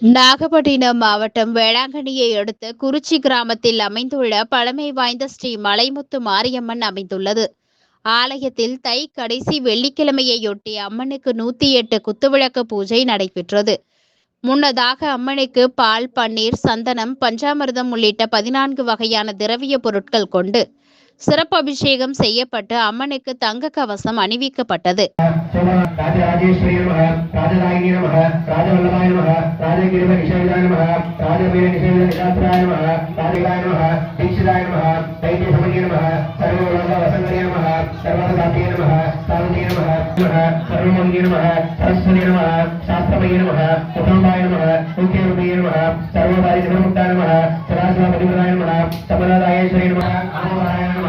நாகப்பட்டினம் மாவட்டம் வேளாங்கண்ணியை அடுத்த குறிச்சி கிராமத்தில் அமைந்துள்ள பழமை வாய்ந்த ஸ்ரீ மலைமுத்து மாரியம்மன் அமைந்துள்ளது. ஆலயத்தில் தை கடைசி வெள்ளிக்கிழமையையொட்டி அம்மனுக்கு நூத்தி எட்டு குத்துவிளக்கு பூஜை நடைபெற்றது. முன்னதாக அம்மனுக்கு பால் பன்னீர் சந்தனம் பஞ்சாமிர்தம் உள்ளிட்ட பதினான்கு வகையான திரவிய பொருட்கள் கொண்டு சிறப்பு அபிஷேகம் செய்யப்பட்டு அம்மனுக்கு தங்க கவசம் அணிவிக்கப்பட்டது. రాజగిరి నిషేధాయ నమ రాజవీర నిషేధ నిశాస్త్రాయ నమ రాధికాయ నమ దీక్షితాయ నమ దైత్య సమయ నమ సర్వలోక వసంతయ నమ సర్వసాధ్య నమ సాధుయ నమ సర్వమంగి నమ సరస్వతి నమ శాస్త్రమయ నమ కుటుంబాయ నమ ముఖ్యరూపీయ నమ సర్వపారి నమ సదాశివ పరిమళాయ నమ సమరాదాయేశ్వరి నమ అమ్మవారాయ నమ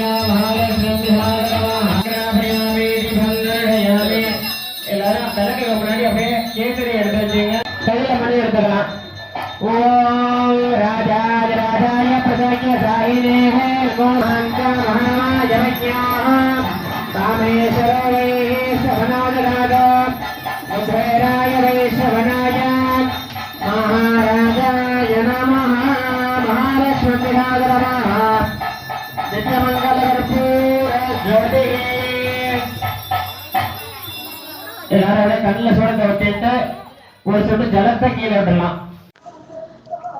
கண்ணில் சுடத்தை வச்சுட்டு ஒரு சொட்டு ஜலத்தை கீழே விடலாம்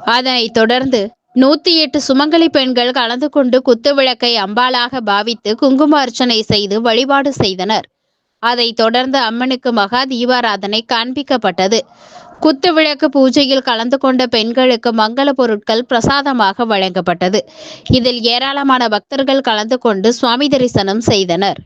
அதனைத் தொடர்ந்து நூத்தி எட்டு சுமங்கலி பெண்கள் கலந்து கொண்டு குத்துவிளக்கை அம்பாளாக பாவித்து குங்கும அர்ச்சனை செய்து வழிபாடு செய்தனர். அதைத் தொடர்ந்து அம்மனுக்கு மகா தீபாராதனை காண்பிக்கப்பட்டது. குத்துவிளக்கு பூஜையில் கலந்து கொண்ட பெண்களுக்கு மங்கள பொருட்கள் பிரசாதமாக வழங்கப்பட்டது. இதில் ஏராளமான பக்தர்கள் கலந்து கொண்டு சுவாமி தரிசனம் செய்தனர்.